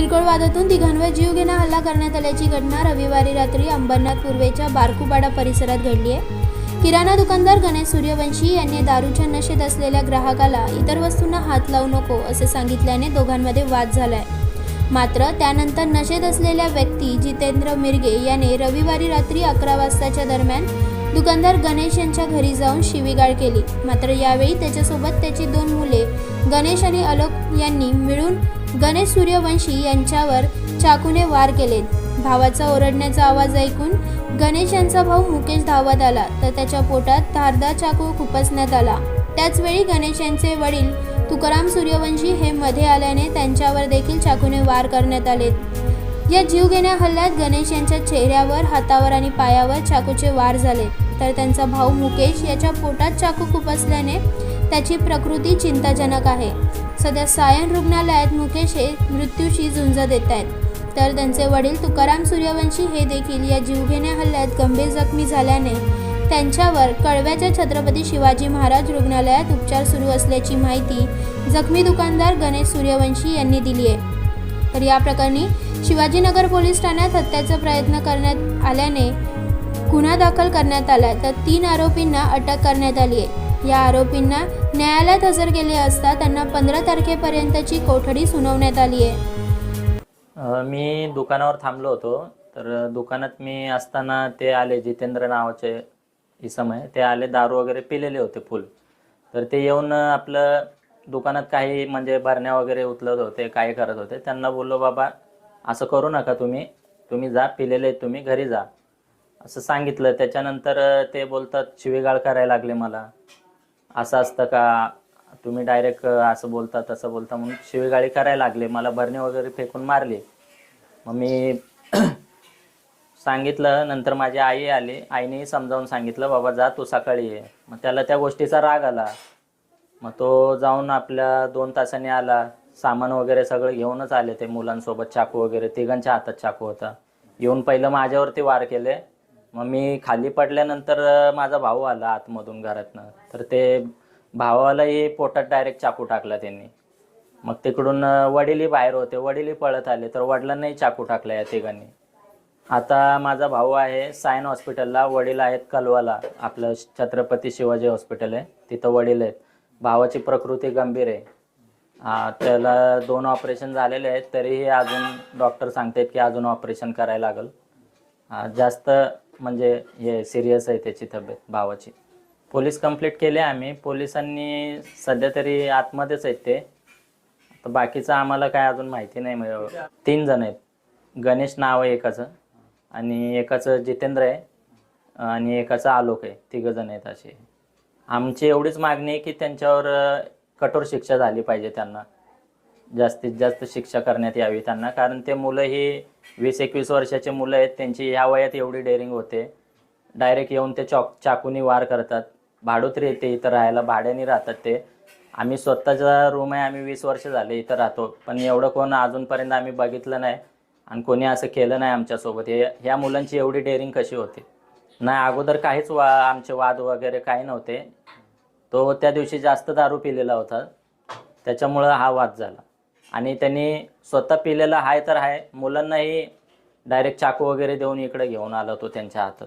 किरकोळ वादातून तिघांवर जीवघेणा हल्ला करण्यात आल्याची घटना रविवारी रात्री अंबरनाथ पूर्वेच्या बारकुपाडा परिसरात घडली आहे. किराणा दुकानदार गणेश सूर्यवंशी यांनी दारूच्या नशेत असलेल्या ग्राहकाला इतर वस्तूंना हात लावू नको असे सांगितल्याने दोघांमध्ये वाद झालाय. मात्र त्यानंतर नशेत असलेल्या व्यक्ती जितेंद्र मिरगे याने रविवारी रात्री अकरा वाजताच्या दरम्यान दुकानदार गणेश यांच्या घरी जाऊन शिवीगाळ केली. मात्र यावेळी त्याच्यासोबत त्याची दोन मुले गणेश आणि अलोक यांनी मिळून गणेश सूर्यवंशी यांच्यावर चाकूने वार केले भावाचा ओरडण्याचा आवाज ऐकून गणेश यांचा भाऊ मुकेश धावत आला तर त्याच्या पोटात धारदार चाकू खुपसण्यात आला. त्याचवेळी गणेश यांचे वडील तुकाराम सूर्यवंशी हे मध्ये आल्याने त्यांच्यावर देखील चाकूने वार करण्यात आले या जीवघेण्या हल्ल्यात गणेश यांच्या चेहऱ्यावर हातावर आणि पायावर चाकूचे वार झाले. तर त्यांचा भाऊ मुकेश याच्या पोटात चाकू खुपसल्याने त्याची प्रकृती चिंताजनक आहे. सध्या सायन रुग्णालयात मुकेश हे मृत्यूशी झुंज देत आहेत. तर त्यांचे वडील तुकाराम सूर्यवंशी हे देखील या जीवघेण्या हल्ल्यात गंभीर जखमी झाल्याने त्यांच्यावर कळव्याच्या छत्रपती शिवाजी महाराज रुग्णालयात उपचार सुरू असल्याची माहिती जखमी दुकानदार गणेश सूर्यवंशी यांनी दिली आहे. तर या प्रकरणी शिवाजीनगर पोलीस ठाण्यात हत्याचा प्रयत्न करण्यात आल्याने गुन्हा दाखल करण्यात आला तर तीन आरोपींना अटक करण्यात आली आहे. या आरोपींना न्यायालयात हजर केले असता त्यांना पंधरा तारखेपर्यंतची कोठडी सुनावण्यात आली आहे. मी दुकानावर थांबलो होतो तर दुकानात मी असताना ते आले जितेंद्र नावाचे इसम आहे ते आले दारू वगैरे पिलेले होते फुल. तर ते येऊन आपलं दुकानात काही म्हणजे भरण्या वगैरे उचलत होते काही करत होते. त्यांना बोललो बाबा असं करू नका तुम्ही. तुम्ही जा पिलेले आहेत तुम्ही घरी जा. असं सांगितलं. त्याच्यानंतर ते बोलतात शिवीगाळ करायला लागले मला. असं असतं का? तुम्ही डायरेक्ट असं बोलता तसं बोलता. म्हणून शिवीगाळी करायला लागले. मला भरणे वगैरे फेकून मारले. मग मी सांगितलं. नंतर माझी आई आली. आईनेही समजावून सांगितलं बाबा जा तू सकाळी ये. मग त्याला त्या गोष्टीचा राग आला. मग तो जाऊन आपल्या दोन तासाने आला. सामान वगैरे सगळं घेऊनच आले ते मुलांसोबत चाकू वगैरे तिघांच्या हातात चाकू होता. येऊन पहिलं माझ्यावरती वार केले. मग मी खाली पडल्यानंतर माझा भाऊ आला आतमधून घरातनं. तर ते भावालाही पोटात डायरेक्ट चाकू टाकला त्यांनी. मग तिकडून वडीलही बाहेर होते. वडीलही पळत आले तर वडिलांनाही चाकू टाकला या तिघांनी. आता माझा भाऊ आहे सायन हॉस्पिटलला. वडील आहेत कलवाला आपलं छत्रपती शिवाजी हॉस्पिटल आहे. तिथं वडील आहेत. भावाची प्रकृती गंभीर आहे. हा, त्याला दोन ऑपरेशन झालेले आहेत तरीही अजून डॉक्टर सांगतायत की अजून ऑपरेशन करायला लागेल. जास्त म्हणजे हे सिरियस आहे त्याची तब्येत भावाची. पोलीस कंप्लीट केले आम्ही. पोलिसांनी सध्या तरी आतमध्येच आहेत ते. तर बाकीचं आम्हाला काय अजून माहिती नाही. म्हणजे तीन जण आहेत. गणेश नाव आहे एकाचं आणि एकाचं जितेंद्र आहे आणि एकाचं आलोक आहे. तिघं जण आहेत असे. आमची एवढीच मागणी आहे की त्यांच्यावर कठोर शिक्षा झाली पाहिजे त्यांना. जास्तीत जास्त शिक्षा करण्यात यावी त्यांना. कारण ते मुलं ही वीस एकवीस वर्षाचे मुलं आहेत. त्यांची ह्या वयात एवढी डेअरिंग होते. डायरेक्ट येऊन ते चॉक चाकूनी वार करतात. भाडोत्री येते इथं राहायला. भाड्याने राहतात ते. आम्ही स्वतःचा रूम आहे. आम्ही वीस वर्ष झाले इथं राहतो. पण एवढं कोण अजूनपर्यंत आम्ही बघितलं नाही. आणि कोणी असं केलं नाही आमच्यासोबत. हे ह्या मुलांची एवढी डेअरिंग कशी होते? नाही अगोदर काहीच वा आमचे वाद वगैरे काही नव्हते. तो त्या दिवशी जास्त दारू पिलेला होता. त्याच्यामुळं हा वाद झाला. आणि त्यांनी स्वतः पिलेला आहे तर आहे मुलांनाही डायरेक्ट चाकू वगैरे देऊन इकडे घेऊन आला तो त्यांच्या हातात.